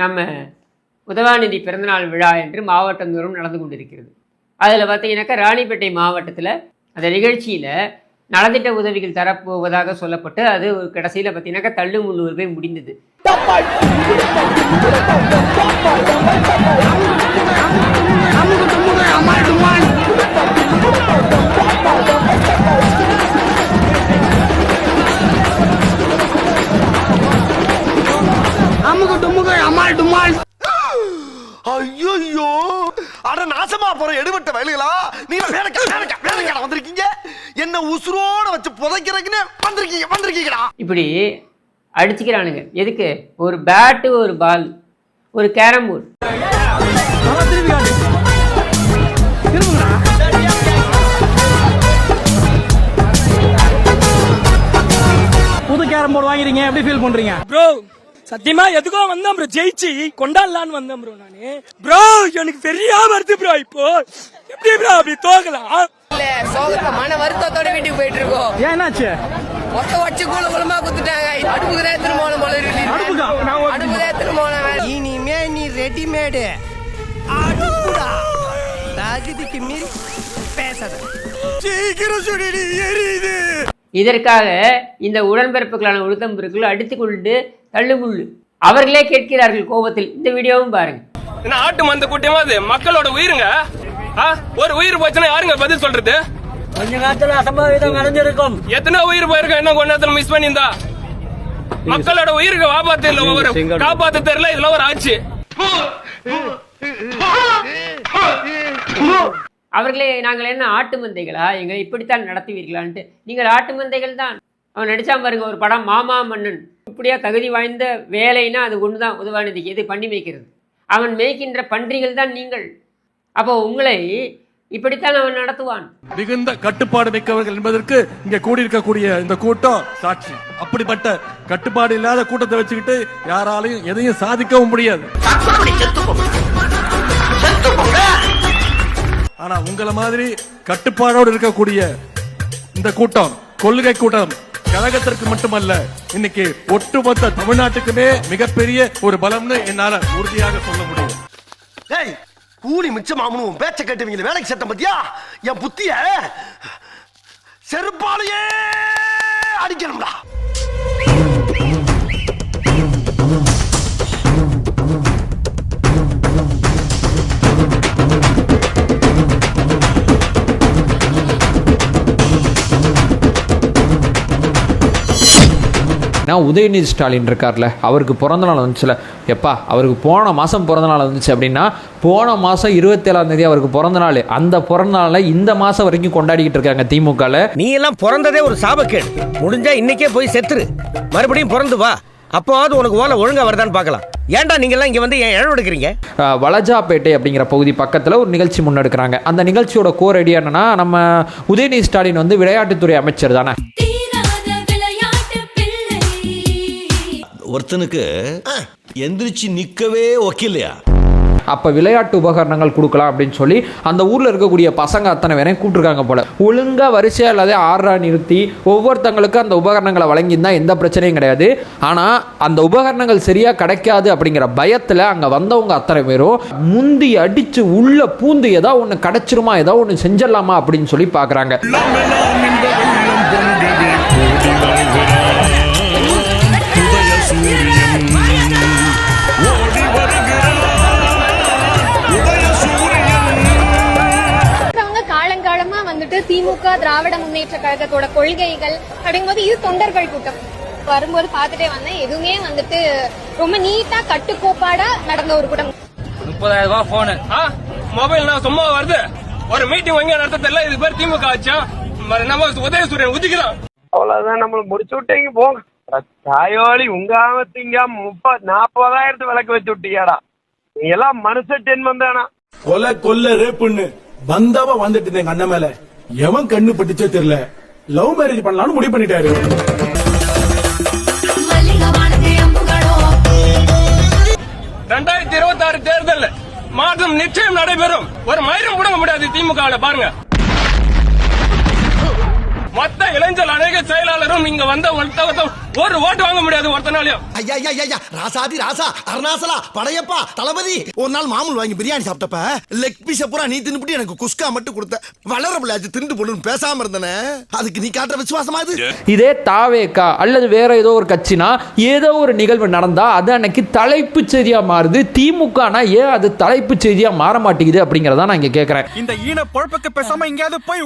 நம்ம உதவாநிதி பிறந்தநாள் விழா என்று மாவட்டந்தோறும் நடந்து கொண்டிருக்கிறது. அதில் பார்த்தீங்கன்னாக்கா ராணிப்பேட்டை மாவட்டத்தில் அந்த நிகழ்ச்சியில் நலத்திட்ட உதவிகள் தரப்போவதாக சொல்லப்பட்டு அது ஒரு கடைசியில் பார்த்தீங்கன்னாக்கா தள்ளு முள்ளூர் போய் முடிந்தது. அமுகு டுமுகு அமால் டுமால் ஐயோ அட நாசமா போற எடுபட்ட வயலுகளா? நீங்க வேலைக்கா வேலைக்கா வந்திருக்கீங்க? என்ன உசுரோட வச்சு புதைக்கிறதுக்குன்னு வந்திருக்கீங்க வந்திருக்கீங்கடா. இப்படி அடிச்சுக்கிறானுங்க. எதுக்கு? ஒரு பேட்டு ஒரு பால் ஒரு கேரம் போர்டு புது கேரம் போர்டு வாங்கிறீங்க எப்படி ஃபீல் பண்றீங்க? ப்ரோ சத்தியமா எதுக்கோ வந்தேன் ப்ரோ ஜெயிச்சு கொண்டாடலான்னு வந்தேன் ப்ரோ நானு. ப்ரோ எனக்கு பெரிய வருது ப்ரோ இப்போ. எப்படி ப்ரோ அப்படி தோக்கலாம் சோகத்தை மன வருத்தத்தோட வீட்டுக்கு போயிட்டு இருக்கோம் ஏன் என்னாச்சு? மொத்த வச்சு கூல குளமா குத்துட்டாங்க. அடுப்புக்குதே திருமணம் போல இருக்கு. அடுப்புக்கா? நான் ஒரு- அடுப்புதே திருமணம் இனிமே நீ ரெடிமேடு. அடுப்புடா. தகுதிக்கு மீறி பேசாத. சீக்கிரம் சொல்லி எரியுது. இதற்காக இந்த உடன்பிறப்புகளான உளுத்தம்பெருக்கள் அடித்துக் கொண்டு தள்ளுமுள்ளு. அவர்களே கேட்கிறார்கள் கோபத்தில். இந்த வீடியோவும் பாருங்க. என்ன ஆட்டு மந்த கூட்டமா அது? மக்களோட உயிருங்க? ஒரு உயிர் போச்சுன்னா யாருங்க பதில் சொல்றது? கொஞ்ச காலத்துல அசம்பாவிதம் நடந்திருக்கும் எத்தனை உயிர் போயிருக்க? என்ன கொஞ்ச நேரத்துல மிஸ் பண்ணியிருந்தா. மக்களோட உயிருக்கு காப்பாத்து இல்ல ஒரு காப்பாத்த தெரியல. இதுல ஒரு ஆச்சு அவர்களே நாங்கள் என்ன ஆட்டு மந்தைகளா? எங்களை இப்படித்தான் நடத்துவீர்களான்ட்டு. நீங்கள் ஆட்டு மந்தைகள் தான். அவன் நடிச்சான் பாருங்க ஒரு படம் மாமா மன்னன். இப்படியா தகுதி வாய்ந்த வேலைன்னா அது ஒன்று தான் உதவாநிதிக்கு எது பண்ணி மேய்க்கிறது? அவன் மேய்க்கின்ற பன்றிகள் தான் நீங்கள். அப்போ உங்களை இப்படித்தான் அவன் நடத்துவான். மிகுந்த கட்டுப்பாடு மிக்கவர்கள் என்பதற்கு இங்க கூடியிருக்கக்கூடிய இந்த கூட்டம் சாட்சி. அப்படிப்பட்ட கட்டுப்பாடு இல்லாத கூட்டத்தை வச்சுக்கிட்டு யாராலையும் எதையும் சாதிக்கவும் முடியாது. ஆனா உங்களை மாதிரி கட்டுப்பாடோடு இருக்கக்கூடிய இந்த கூட்டம் கொள்கை கூட்டம் கழகத்திற்கு மட்டுமல்ல இன்னைக்கு ஒட்டுமொத்த தமிழ்நாட்டுக்குமே மிகப்பெரிய ஒரு பலம்னு என்னால உறுதியாக சொல்ல முடியும். டேய் கூலி மிச்சமாமனு உன் பேச்ச கேட்டவங்க வேலைக்கு சட்டம் பத்தியா? என் புத்திய செருப்பாலையே அடிக்கணும்டா. நான் உதயநிதி ஸ்டாலின் இருக்கார்ல அவருக்கு பிறந்த நாள் வந்துச்சுல. எப்பா அவருக்கு போன மாதம் பிறந்த நாள் வந்துச்சு அப்படின்னா போன மாதம் இருபத்தேழாம் தேதி அவருக்கு பிறந்த நாள். அந்த பிறந்த நாளை இந்த மாதம் வரைக்கும் கொண்டாடிக்கிட்டு இருக்காங்க திமுகவில் நீ எல்லாம் பிறந்ததே ஒரு சாபக்கேடு. முடிஞ்சா இன்னைக்கே போய் செத்துரு. மறுபடியும் பிறந்து வா. அப்போவாவது உனக்கு ஓலை ஒழுங்கா வருதான்னு பார்க்கலாம். ஏன்டா நீங்க எல்லாம் இங்க வந்து ஏன் இழவு எடுக்கிறீங்க? அஹ், வலஜாப்பேட்டை அப்படிங்கிற பகுதி பக்கத்தில் ஒரு நிகழ்ச்சி முன்னெடுக்கிறாங்க. அந்த நிகழ்ச்சியோட கோர் ஐடியா என்னன்னா நம்ம உதயநிதி ஸ்டாலின் வந்து விளையாட்டுத்துறை அமைச்சர் தானே. ஒருத்தனுக்கு எந்திரிச்சு நிக்கவே ஒக்கில்லையா அப்போ விளையாட்டு உபகரணங்கள் கொடுக்கலாம் அப்படின்னு சொல்லி அந்த ஊரில் இருக்கக்கூடிய பசங்க அத்தனை பேரையும் கூப்பிட்டுருக்காங்க போல. ஒழுங்காக வரிசையாக இல்லாத ஆறா நிறுத்தி ஒவ்வொருத்தங்களுக்கும் அந்த உபகரணங்களை வழங்கியிருந்தா எந்த பிரச்சனையும் கிடையாது. ஆனால் அந்த உபகரணங்கள் சரியாக கிடைக்காது அப்படிங்கிற பயத்தில் அங்கே வந்தவங்க அத்தனை பேரும் முந்தி அடித்து உள்ள பூந்து ஏதோ ஒன்று கிடைச்சிருமா ஏதோ ஒன்று செஞ்சிடலாமா அப்படின்னு சொல்லி பார்க்குறாங்க திமுக திராவிட முன்னேற்ற கழகத்தோட கொள்கைகள் அப்படிங்கும்போது இது தொண்டர்கள் கூட்டம். வரும்போது பார்த்துட்டே வந்தேன். எதுவுமே வந்துட்டு ரொம்ப நீட்டா கட்டுக்கோப்பாடா நடந்த ஒரு கூட்டம். முப்பதாயிரம் ரூபாய் போனு மொபைல் நான் சும்மா வருது. ஒரு மீட்டிங் வாங்கி நடத்த தெரியல. இது பேர் திமுக ஆச்சா? நம்ம உதயசூரியன் உதிக்கிறான். அவ்வளவுதான். நம்மள முடிச்சு விட்டீங்க போங்க. தாயோலி உங்க ஆமத்திங்க முப்பது நாற்பதாயிரத்து விளக்கு வச்சு விட்டீங்கடா. நீ எல்லாம் மனுஷ ஜென்மம் தானா? கொலை கொல்ல ரேப்புன்னு வந்தவ வந்துட்டு எங்க அண்ணன் மேல. எவன் கண்ணு பட்டுச்சோ தெரியல. லவ் மேரேஜ் பண்ணலாம்னு முடிவு பண்ணிட்டாரு. ரெண்டாயிரத்தி இருபத்தி ஆறு தேர்தல் மாற்றம் நிச்சயம் நடைபெறும். ஒரு மயிரும் முடங்க முடியாது திமுக பாருங்க. மொத்த இளைஞர் அநேக செயலாளரும் இங்க வந்த ஒரு ஓட்டு வாங்க முடியாது ஒருத்தனாலையும். ஐயா ஐயா ஐயா, ஐயா ராசாதி ராசா அருணாசலா படையப்பா தளபதி. ஒரு நாள் மாமூல் வாங்கி பிரியாணி சாப்பிட்டப்ப லெக் பீஸ பூரா நீ தின்னுபிட்டு எனக்கு குஸ்கா மட்டும் கொடுத்த. வளர பிள்ளையாச்சு திண்டு போடுன்னு பேசாம இருந்தனே. அதுக்கு நீ காட்டுற விசுவாசமா இது? இதே தாவேக்கா அல்லது வேற ஏதோ ஒரு கட்சினா ஏதோ ஒரு நிகழ்வு நடந்தா அது அன்னைக்கு தலைப்பு செய்தியா மாறுது. திமுகனா ஏன் அது தலைப்பு செய்தியா மாற மாட்டேங்குது அப்படிங்கறத நான் இங்க கேக்குறேன். இந்த ஈன பொழப்புக்கு பேசாம எங்கேயாவது போய்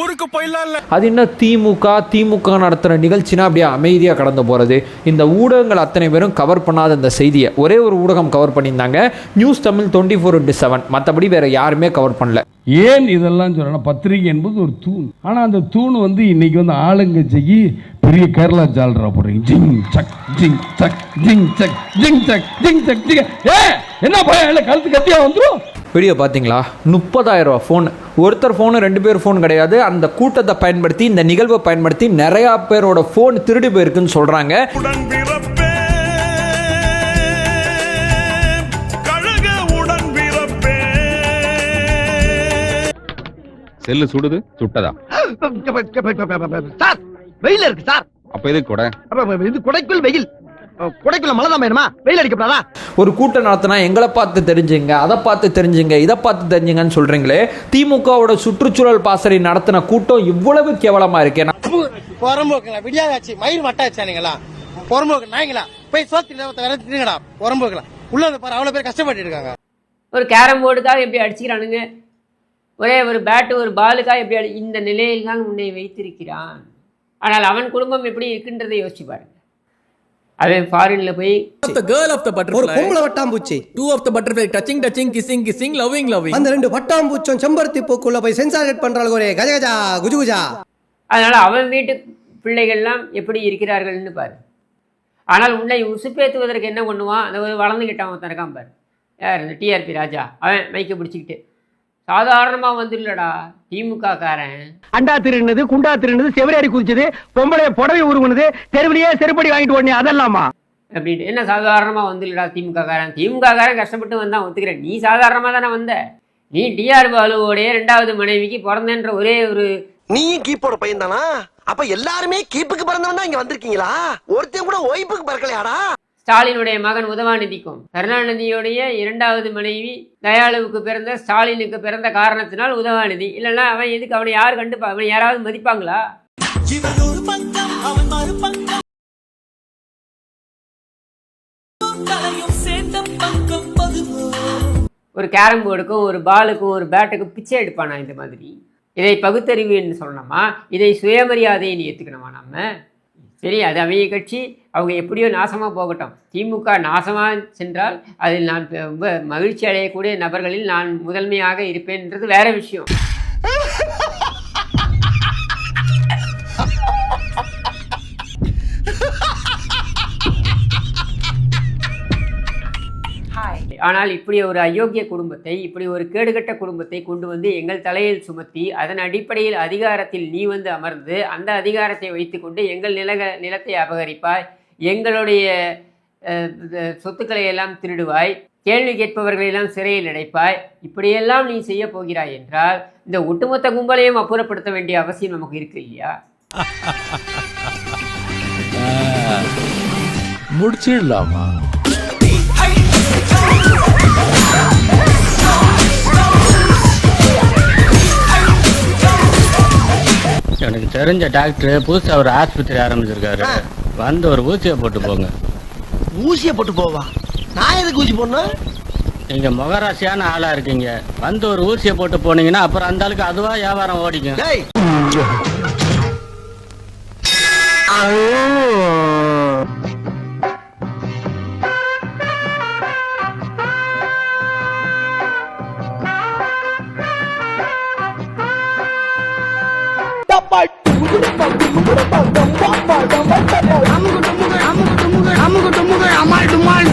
ஊருக்கு போயிடலாம் இல்ல. அது என்ன திமுக திமுக நடத்துகிற நிகழ்ச்சினா அப்படியே அமைதியாக கடந்து போகிறது இந்த ஊடகங்கள் அத்தனை பேரும் கவர் பண்ணாத இந்த செய்தியை. ஒரே ஒரு ஊடகம் கவர் பண்ணியிருந்தாங்க. News Tamil twenty four into seven மற்றபடி வேற யாருமே கவர் பண்ணல. ஏன் இதெல்லாம் சொல்றேன்னா பத்திரிகை என்பது ஒரு தூண். ஆனா அந்த தூண் வந்து இன்னைக்கு வந்து ஆளுங்கட்சிக்கு பெரிய கேரளா ஜால்ரா போடுறீங்க. ஜிங் சக் ஜிங் சக் ஜிங் சக் ஜிங் சக் ஜிங் சக் ஜிங். ஏ என்ன பையன்? இல்ல கழுத்து கத்தியா வந்துரும்? வீடியோ பார்த்தீங்களா? முப்பதாயிரம் ரூபா ஃபோன் ஒருத்தர் ஃபோனு ரெண்டு பேர் ஃபோன் கிடையாது. அந்த கூட்டத்தை பயன்படுத்தி இந்த நிகழ்வை பயன்படுத்தி நிறையா பேரோட ஃபோன் திருடி போயிருக்குன்னு சொல்கிறாங்க செல்லு சுடுது சுட்டதா? சார் வெயில் இருக்கு சார். அப்ப எதுக்கு கூட? இது குடைக்குள் வெயில். குடைக்குள்ள மழை தான் வேணுமா? வெயில் அடிக்கப்படாதா? ஒரு கூட்டம் நடத்தினா எங்களை பார்த்து தெரிஞ்சுங்க அதை பார்த்து தெரிஞ்சுங்க இதை பார்த்து தெரிஞ்சுங்கன்னு சொல்றீங்களே திமுகவோட சுற்றுச்சூழல் பாசறை நடத்தின கூட்டம் இவ்வளவு கேவலமா இருக்கே. புறம்போக்குங்களா? விடியாதாச்சு மயிர் வட்டாச்சானுங்களா புறம்போக்கு நாய்ங்களா? போய் சோத்து தின்னுங்கடா புறம்போக்குலாம் உள்ள பாரு அவ்வளவு பேர் கஷ்டப்பட்டு இருக்காங்க. ஒரு கேரம் போர்டுக்காக எப்படி அடிச்சுக்கிறானுங்க? ஒரே ஒரு பேட்டு ஒரு பாலுக்காக எப்படி அடி இந்த நிலையில் தான் உன்னை வைத்திருக்கிறான். ஆனால் அவன் குடும்பம் எப்படி இருக்குன்றதை யோசிச்சு பாருங்க. அவன் ஃபாரின்ல போய் கேர்ள் ஆஃப் த ஒரு பட்டர்ஃப்ளை பொம்பளை வட்டாம்பூச்சி. Two of the butterfly touching touching kissing kissing loving loving அந்த ரெண்டு வட்டாம்பூச்சம் செம்பருத்தி பூக்குள்ள போய் சென்சாரேட் பண்றாங்க ஒரு கஜ கஜா குஜு குஜா. அதனால் அவன் வீட்டு பிள்ளைகள்லாம் எப்படி இருக்கிறார்கள்னு பாரு. ஆனால் உன்னை உசுப்பேத்துவதற்கு என்ன பண்ணுவான்? அந்த ஒரு வளர்ந்துக்கிட்டான் ஒருத்தன் இருக்கான் பாரு. யார்? இந்த டிஆர்பி ராஜா. அவன் மைக்கை பிடிச்சிக்கிட்டு. சாதாரணமாக வந்துடலடா திமுக காரன் அண்டா திருநது குண்டா திருநது செவரேறி குதிச்சது பொம்பளை புடவை உருகுனது தெருவிலேயே செருப்படி வாங்கிட்டு ஓடனே அதெல்லாமா? அப்படின்ட்டு என்ன சாதாரணமாக வந்துடலடா திமுக காரன் திமுக காரன் கஷ்டப்பட்டு வந்தான் ஒத்துக்கிறேன். நீ சாதாரணமாக தானே வந்த? நீ டிஆர் பாலுவோடைய ரெண்டாவது மனைவிக்கு பிறந்தன்ற ஒரே ஒரு நீயும் கீப்போட பையன் தானா அப்ப எல்லாருமே கீப்புக்கு பிறந்தவன் தான் இங்க வந்திருக்கீங்களா? ஒருத்தன் கூட ஒய்ப்புக்கு பிறக்கலையாடா? ஸ்டாலினுடைய மகன் உதவாநிதிக்கும். கருணாநிதியுடைய இரண்டாவது மனைவி தயாளுவுக்கு பிறந்த ஸ்டாலினுக்கு பிறந்த காரணத்தினால் உதவாநிதி. இல்லைன்னா அவன் எதுக்கு அவனை யார் கண்டுப்பா அவனை யாராவது மதிப்பாங்களா? ஒரு கேரம் போர்டுக்கும் ஒரு பாலுக்கும் ஒரு பேட்டுக்கும் பிச்சை எடுப்பானா இந்த மாதிரி? இதை பகுத்தறிவுன்னு சொல்லணுமா? இதை சுயமரியாதைன்னு ஏற்றுக்கணுமா நம்ம? சரி அது அவங்க கட்சி அவங்க எப்படியோ நாசமாக போகட்டும். திமுக நாசமாக சென்றால் அதில் நான் ரொம்ப மகிழ்ச்சி அடையக்கூடிய நபர்களில் நான் முதன்மையாக இருப்பேன்ன்றது வேற விஷயம். ஆனால் இப்படி ஒரு அயோக்கிய குடும்பத்தை இப்படி ஒரு கேடுகட்ட குடும்பத்தை கொண்டு வந்து எங்கள் தலையில் சுமத்தி அதன் அடிப்படையில் அதிகாரத்தில் நீ வந்து அமர்ந்து அந்த அதிகாரத்தை வைத்துக்கொண்டு எங்கள் நிலக நிலத்தை அபகரிப்பாய் எங்களுடைய சொத்துக்களை எல்லாம் திருடுவாய் கேள்வி கேட்பவர்களை எல்லாம் சிறையில் அடைப்பாய் இப்படியெல்லாம் நீ செய்ய போகிறாய் என்றால் இந்த ஒட்டுமொத்த கும்பலையும் அப்புறப்படுத்த வேண்டிய அவசியம் நமக்கு இருக்கு இல்லையா? முடிச்சிடலாமா? எனக்கு தெரிஞ்ச டாக்டர் புதுசா ஒரு ஆஸ்பத்திரி ஆரம்பிச்சிருக்காரு. வந்து ஒரு ஊசியை போட்டு போங்க. ஊசிய போட்டு போவா? நான் எதுக்கு ஊசி போடணும்? நீங்க முகராசியான ஆளா இருக்கீங்க. வந்து ஒரு ஊசியை போட்டு போனீங்கன்னா அப்புறம் அந்த ஆளுக்கு அதுவா வியாபாரம் ஓடிக்கும். அம்மாள் டுமாள்